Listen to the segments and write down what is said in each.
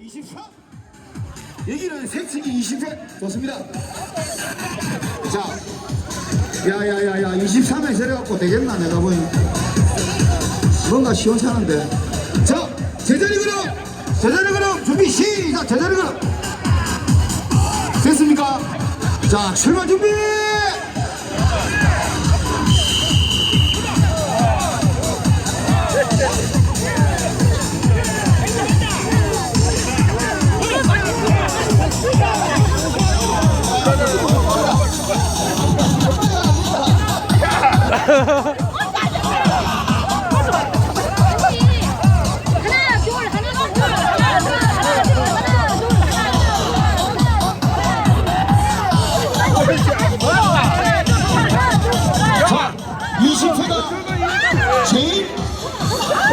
24. 여기는 색치기 20회 좋습니다. 자, 야야야야 23회 저래갖고 되겠나 내가 보니 뭔가 시원찮은데. 자, 제자리 그럼 제자리 그럼 준비 시작 제자리 그럼 됐습니까? 자, 출발 준비. 제일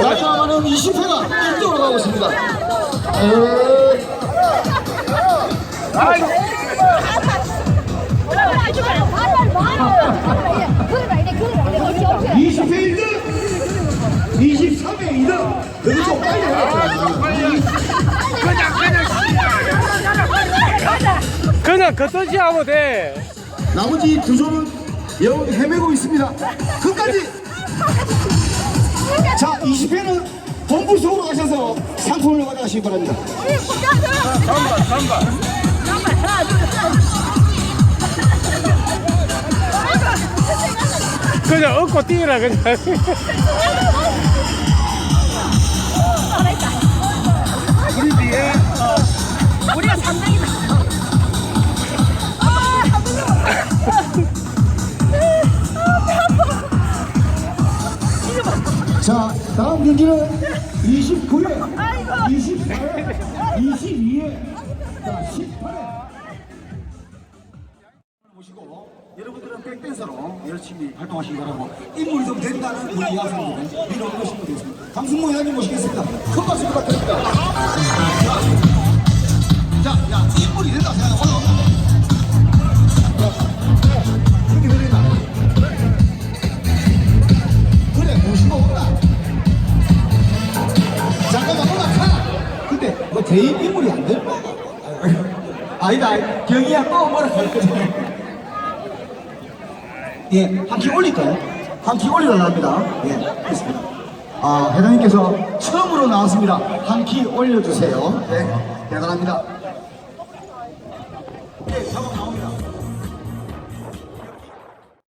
마지막은 20회가 1등으로 가고 있습니다. 에, 23회 2등. 여기 좀 빨리 해라. 그냥 걷듯이 하면 돼. 나머지 두 조는 여기 헤매고 있습니다. 끝까지. 자, 20회는 본부 속으로 가셔서 상품을 가져가시기 바랍니다. 그냥 얻고 뛰라 그냥. 자, 다음 경기는 29회, 24회, 22회, 자, 18회. 모시고 여러분들은 백댄서로 열심히 활동하시기 바라고 인물이 좀 된다는 우리 위로 오시면 되겠습니다. 강승모 회장님 모시겠습니다. 뭐 대인 인물이 안 돼? 아니다. 경이야 또 뭐라 할 거지. 예, 한 키 올릴까요? 한 키 올리러 합니다. 예, 됐습니다. 아, 회장님께서 처음으로 나왔습니다. 한 키 올려주세요. 네, 대단합니다.